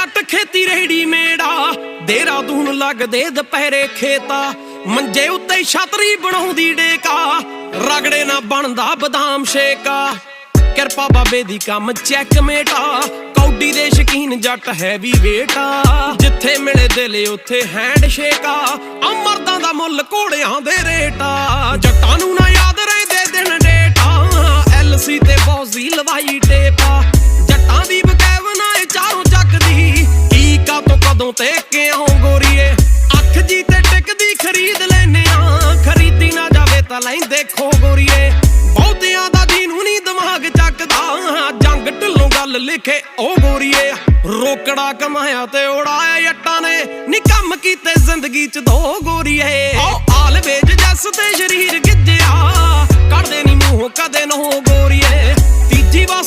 ਜੱਟ ਖੇਤੀ ਰੇੜੀ ਮੇੜਾ ਦੇਹਰਾਦੂਨ ਲੱਗਦੇ ਦੁਪਹਿਰੇ ਖੇਤਾ। ਮੰਜੇ ਉੱਤੇ ਛਤਰੀ ਬਣਾਉਂਦੀ ਡੇਕਾ, ਰਗੜੇ ਨਾ ਬਣਦਾ ਬਦਾਮ ਸ਼ੇਕਾ ਕਿਰਪਾ ਬਾਬੇ ਦੀ ਕੰਮ ਚੈੱਕ ਮੇਟਾ, ਕੌਡੀ ਦੇ ਸ਼ਕੀਨ ਜੱਟ ਹੈ ਵੀ ਵੇਟਾ। ਜਿੱਥੇ ਮਿਲੇ ਦਿਲ, ਉੱਥੇ ਹੈਂਡ ਸ਼ੇਕਾ ਅਮਰਦਾਂ ਦਾ ਮੁੱਲ ਘੋੜਿਆਂ ਦੇ ਰੇਟਾ। ਜੱਟਾਂ ਨੂੰ ਤੋਂ ਤੇ ਕਿਉਂ ਗੋਰੀਏ। ਅੱਖ ਜੀ ਤੇ ਟਿਕਦੀ ਖਰੀਦ ਲੈਨੇ ਆ। ਖਰੀਦੀ ਨਾ ਜਾਵੇ ਤਾਂ ਲੈਂਦੇ ਖੋ ਗੋਰੀਏ। ਬਹੁਤਿਆਂ ਦਾ ਦੀਨੂ ਨਹੀਂ ਦਿਮਾਗ ਚੱਕਦਾ। ਜੰਗ ਢਿੱਲੋਂ ਗੱਲ ਲਿਖੇ ਉਹ ਗੋਰੀਏ। ਰੋਕੜਾ ਕਮਾਇਆ ਤੇ ਉਡਾਇਆ ਜੱਟਾਂ ਨੇ। ਨੀ ਕੰਮ ਕੀਤੇ ਜ਼ਿੰਦਗੀ ਚ ਦੋ ਗੋਰੀਏ। ਉਹ ਆਲ ਜੱਸ ਤੇ ਸ਼ਰੀਰ ਗਿੱਜਿਆ। ਕੱਢਦੇ ਨਹੀਂ ਮੂੰਹ, ਕਦੇ ਨੋ ਗੋਰੀਏ। ਤੀਜੀ ਵਾਰ